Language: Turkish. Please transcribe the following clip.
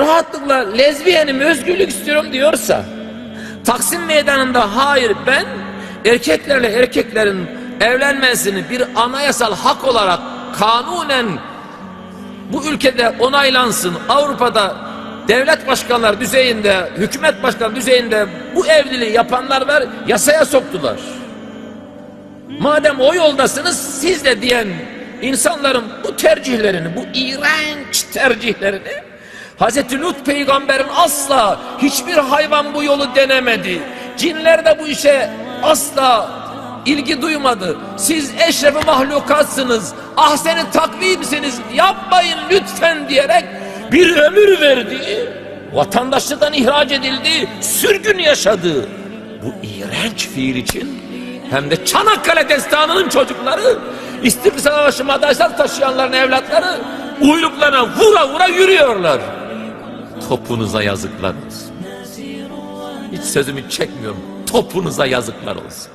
rahatlıkla lezbiyenim, özgürlük istiyorum diyorsa, Taksim Meydanı'nda hayır ben erkeklerle erkeklerin evlenmesini bir anayasal hak olarak kanunen bu ülkede onaylansın. Avrupa'da devlet başkanları düzeyinde, hükümet başkanı düzeyinde bu evliliği yapanlar var, yasaya soktular. Madem o yoldasınız siz de diyen insanların bu tercihlerini, bu iğrenç tercihlerini Hazreti Lut peygamberin asla hiçbir hayvan bu yolu denemedi. Cinler de bu işe asla ilgi duymadı. Siz eşrefi mahlukatsınız. Ahseni takvimsiniz. Yapmayın lütfen diyerek bir ömür verdi. Vatandaşlıktan ihraç edildi. Sürgün yaşadı. Bu iğrenç fiil için hem de Çanakkale destanının çocukları İstiklal Savaşı madalyası taşıyanların evlatları uyluklarına vura vura yürüyorlar. Topunuza yazıklar olsun. Hiç sözümü çekmiyorum. Topunuza yazıklar olsun.